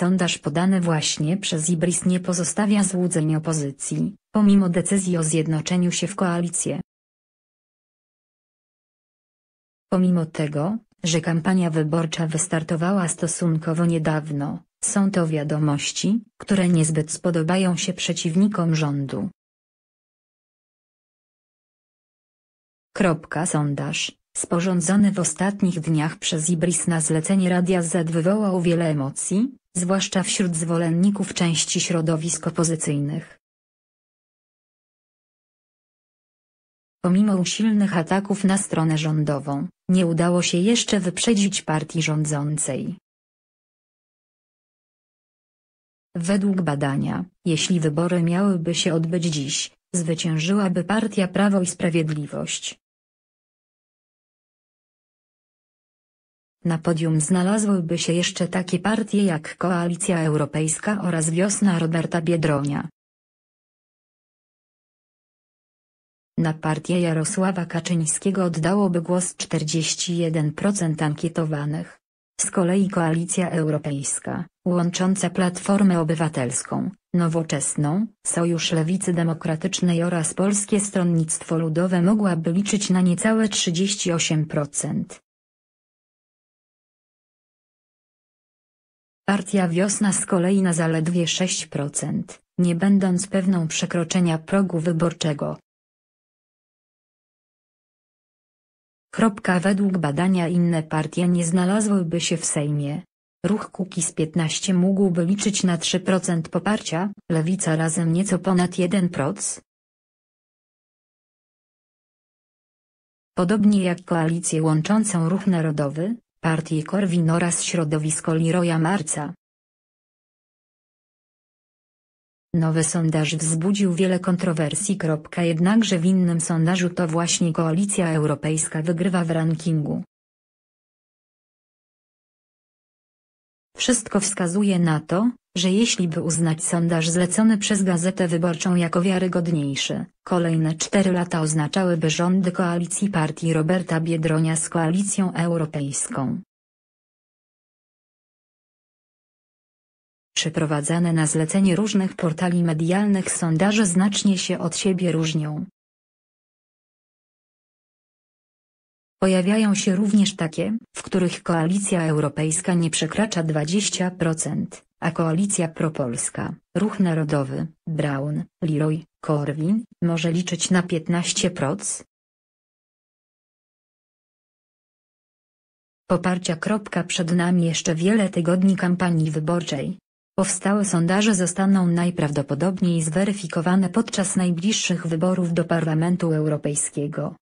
Sondaż podany właśnie przez Ibris nie pozostawia złudzeń opozycji, pomimo decyzji o zjednoczeniu się w koalicję. Pomimo tego, że kampania wyborcza wystartowała stosunkowo niedawno, są to wiadomości, które niezbyt spodobają się przeciwnikom rządu. Kropka sondaż, sporządzony w ostatnich dniach przez Ibris na zlecenie Radia Z wywołał wiele emocji, zwłaszcza wśród zwolenników części środowisk opozycyjnych. Pomimo usilnych ataków na stronę rządową, nie udało się jeszcze wyprzedzić partii rządzącej. Według badania, jeśli wybory miałyby się odbyć dziś, zwyciężyłaby partia Prawo i Sprawiedliwość. Na podium znalazłyby się jeszcze takie partie jak Koalicja Europejska oraz Wiosna Roberta Biedronia. Na partię Jarosława Kaczyńskiego oddałoby głos 41% ankietowanych. Z kolei Koalicja Europejska, łącząca Platformę Obywatelską, Nowoczesną, Sojusz Lewicy Demokratycznej oraz Polskie Stronnictwo Ludowe mogłaby liczyć na niecałe 38%. Partia Wiosna z kolei na zaledwie 6%, nie będąc pewną przekroczenia progu wyborczego. Według badania inne partie nie znalazłyby się w Sejmie. Ruch Kukiz 15 mógłby liczyć na 3% poparcia, Lewica razem nieco ponad 1%. Podobnie jak koalicję łączącą Ruch Narodowy, partię Korwin oraz środowisko Leroya Marca. Nowy sondaż wzbudził wiele kontrowersji. Jednakże w innym sondażu to właśnie Koalicja Europejska wygrywa w rankingu. Wszystko wskazuje na to, że jeśli by uznać sondaż zlecony przez Gazetę Wyborczą jako wiarygodniejszy, kolejne cztery lata oznaczałyby rządy koalicji partii Roberta Biedronia z Koalicją Europejską. Przeprowadzane na zlecenie różnych portali medialnych sondaże znacznie się od siebie różnią. Pojawiają się również takie, w których Koalicja Europejska nie przekracza 20%, a Koalicja Propolska, Ruch Narodowy, Braun, Leroy, Korwin, może liczyć na 15%. Poparcia. Przed nami jeszcze wiele tygodni kampanii wyborczej. Powstałe sondaże zostaną najprawdopodobniej zweryfikowane podczas najbliższych wyborów do Parlamentu Europejskiego.